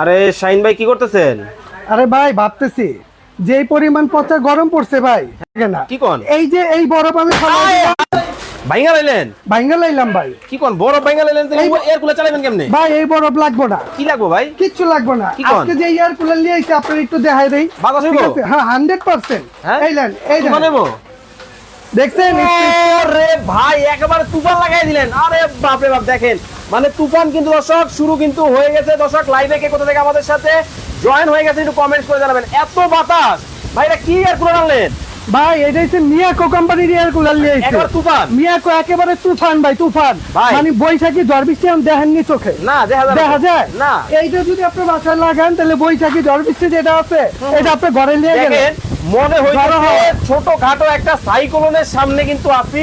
আরে শাহিন ভাই কি করতেছেন? আরে ভাই ভাবতেছি। যে পরিমাণ পচা গরম পড়ছে ভাই না। কি কোন? এই যে এই বরফ আমি ভাইঙ্গা লাইলেন? ভাঙ্গা লাইলাম ভাই। কি কোন বড় ভাইঙ্গা লাইলেন এয়ার কুলার চালাবেন কেমনে? ভাই এই বরফ লাগবো না। কি লাগবো ভাই? কিচ্ছু লাগবে না? আজকে যে এয়ার কুলার নিয়ে আপনার একটু দেখাই দেই। বাতাস হইবো? হ্যাঁ হান্ড্রেড পার্সেন্ট। হ্যাঁ? এই নেন এই? দেখছেন? আরে ভাই একেবারে তুফান লাগাই দিলেন। আরে বাপ রে বাপ দেখেন। মানে তুফান কিন্তু দর্শক শুরু কিন্তু হয়ে গেছে। দর্শক লাইভে কে কোথা থেকে আমাদের সাথে জয়েন হয়ে গেছে একটু কমেন্টস করে জানাবেন। এত বাতাস! ভাই এটা কি এয়ার কুলার আনলেন? ভাই এটা হচ্ছে মিয়াকো কোম্পানির এয়ার কুলার নিয়ে এসে একেবারে তুফান? মিয়াকো একেবারে তুফান ভাই তুফান। মানে বৈশাখী ঝড় বৃষ্টি আমি দেখেননি চোখে। না দেখা যায়? না। এইটা যদি আপনি বাসায় লাগান তাহলে বৈশাখী ঝড় বৃষ্টি যেটা আছে এটা আপনি ঘরে নিয়ে গেলেন মনে। ছোট খাটো একটা সাইক্লোনের সামনে কিন্তু আছি।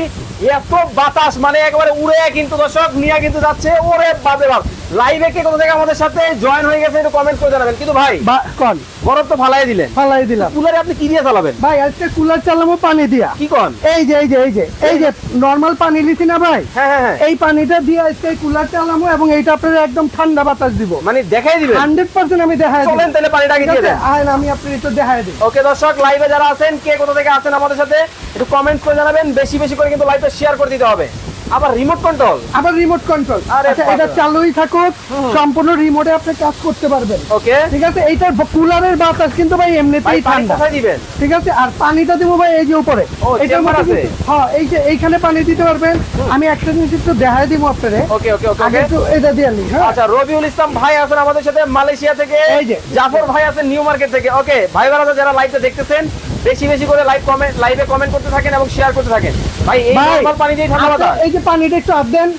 এত বাতাস মানে একেবারে উড়ে কিন্তু দর্শক নিয়ে কিন্তু যাচ্ছে। ওরে বাদে বাপ। লাইভে কে কোথা থেকে আমাদের সাথে জয়েন হয়ে গেছে একটু কমেন্ট করে জানাবেন। কিন্তু ভাই কন? বরফ তো ফালাই দিলেন। ফালাই দিলাম। কুলারে আপনি কি দিয়ে চালাবেন? ভাই আজকে কুলার চালাবো পানি দিয়া। কি কন? এই যে এই যে এই যে এই যে নর্মাল পানি লিছি না ভাই? হ্যাঁ হ্যাঁ হ্যাঁ। এই পানিটা দিয়ে আজকে কুলার চালাবো এবং এইটা আপনার একদম ঠান্ডা বাতাস দিব। মানে দেখাই দিবেন? হান্ড্রেড পার্সেন্ট আমি দেখাই চলেন তাহলে পানিটা আগে দিয়ে? দেন। আমি আপনার একটু দেখাই দিই। ওকে দর্শক লাইভে যারা আছেন কে কোথা থেকে আছেন আমাদের সাথে একটু কমেন্ট করে জানাবেন। বেশি বেশি করে কিন্তু লাইভটা শেয়ার করে দিতে হবে। আবার রিমোট কন্ট্রোল আবার রিমোট কন্ট্রোল আচ্ছা এটা চালুই থাকুক সম্পূর্ণ রিমোটে আপনি কাজ করতে পারবেন। ওকে। ঠিক আছে? এইটার কুলারের বাতাস কিন্তু ভাই এমনিতেই ঠান্ডা। দিবেন। ঠিক আছে? আর পানিটা দিব ভাই এই যে উপরে। এটার মধ্যে? হ্যাঁ এই যে এইখানে পানি দিতে পারবেন। আমি একটা জিনিস একটু দেখাই দিব আপনারে। ওকে ওকে ওকে আগে একটু এটা দিয়ে নি হ্যাঁ? আচ্ছা রবিউল ইসলাম ভাই আছেন আমাদের সাথে মালয়েশিয়া থেকে। এই যে। জাফর ভাই আছেন নিউ মার্কেট থেকে। ওকে ভাই বোনেরা যারা লাইভটা দেখতেছেন বেশি বেশি করে লাইভ কমেন্ট লাইভে কমেন্ট করতে থাকেন এবং শেয়ার করতে থাকেন। ভাই এই নরমাল পানি দিয়ে ঠান্ডা বাতাস। পানিটা একটু আপ দেন।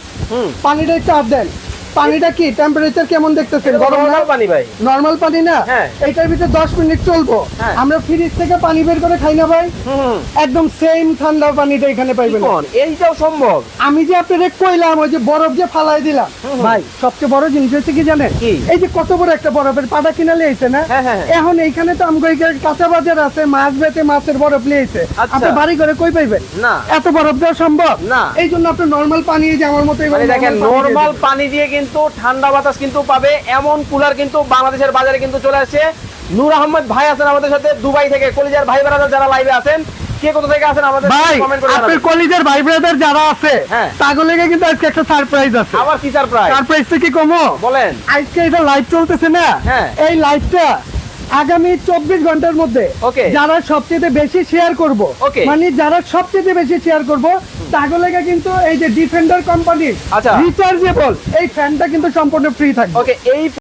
পানিটা একটু আপ দেন। পানিটা কি? টেম্পারেচার কেমন দেখতেছেন? গরম না? নরমাল পানি ভাই। নর্মাল পানি না? হ্যাঁ। এটার ভিতরে দশ মিনিট চলবো। হ্যাঁ। আমরা ফ্রিজ থেকে পানি বের করে খাই না ভাই। একদম সেম ঠান্ডা পানিটা এখানে পাইবেন। কোন? এইটাও সম্ভব। আমি যে আপনাদের কইলাম ওই যে বরফ যে ফালাই দিলাম। ভাই সবচেয়ে বড় জিনিস হচ্ছে কি জানেন? এই যে কত বড় একটা বরফের পাটা কিনা লিয়েছে না? হ্যাঁ। এখন এইখানে তো আমগো কাঁচা বাজার আছে মাছ বেতে মাছের বরফ লিয়েছে আচ্ছা। আপনি বাড়ি করে কই পাইবেন? না। এত বরফ দেওয়া সম্ভব? না। এই জন্য আপনি নর্মাল পানি যে আমার মতো মানে দেখেন নরমাল পানি দিয়ে কিন্তু ঠান্ডা বাতাস কিন্তু পাবে এমন কুলার কিন্তু বাংলাদেশের বাজারে কিন্তু চলে আসছে নূর আহমদ ভাই আছেন আমাদের সাথে দুবাই থেকে কলিজার ভাই বেড়াদার যারা লাইভে আছেন কে কোথা থেকে আছেন আমাদের ভাই আপনার জানাবেন। ভাই ব্রাদার যারা আছে হ্যাঁ। তাগুলো কিন্তু আজকে একটা সারপ্রাইজ আছে আবার কি সারপ্রাইজ সারপ্রাইজটা কি কমো বলেন আজকে এটা লাইভ চলতেছে না হ্যাঁ। এই লাইভটা আগামী চব্বিশ ঘণ্টার মধ্যে. যারা সবচেয়ে বেশি শেয়ার করব. মানে যারা সবচেয়ে বেশি শেয়ার করব তাগুলো কিন্তু এই যে ডিফেন্ডার কোম্পানির আচ্ছা। রিচার্জেবল এই ফ্যানটা কিন্তু সম্পূর্ণ ফ্রি থাকবে ওকে এই